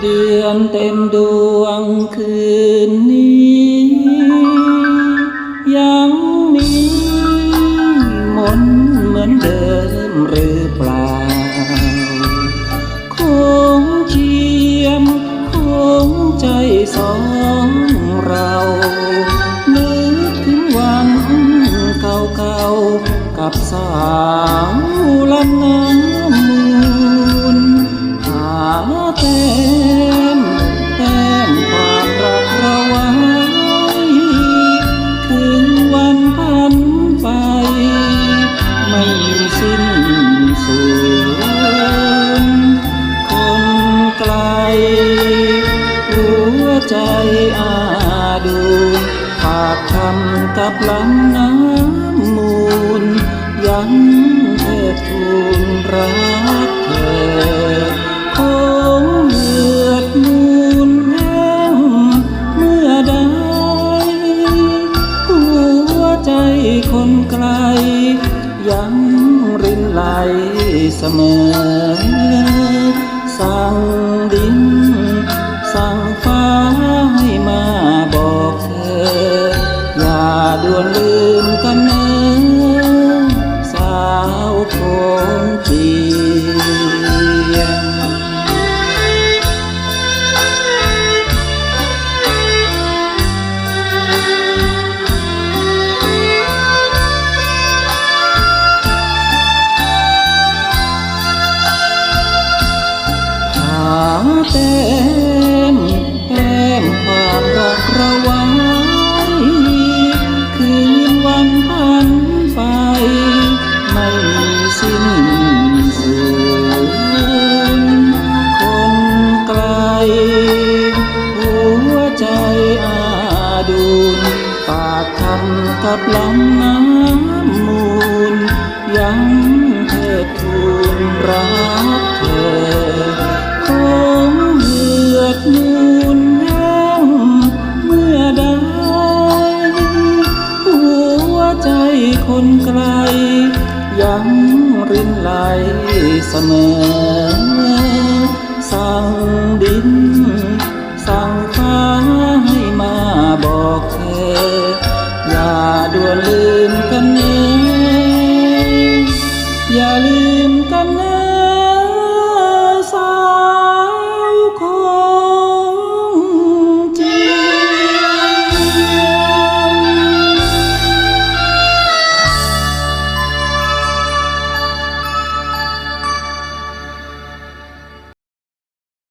เดือนเต็มดวงคืนนี้ ใจอาดูฝากคำกับลำน้ำมูล ยังเธอทูลรักเธอคงเลือดมูลแห้งเมื่อใดหัวใจคนไกล ยังรินไหลเสมอสั่งาวคงเจียมหาแต้ ดูนปากคำกับลำน้ำมูล ยังเธอทูลรักเธอคงเลือดมูลแห้งเมื่อใดหัวใจคนไกล ยังรินไหลเสมอ tìm căn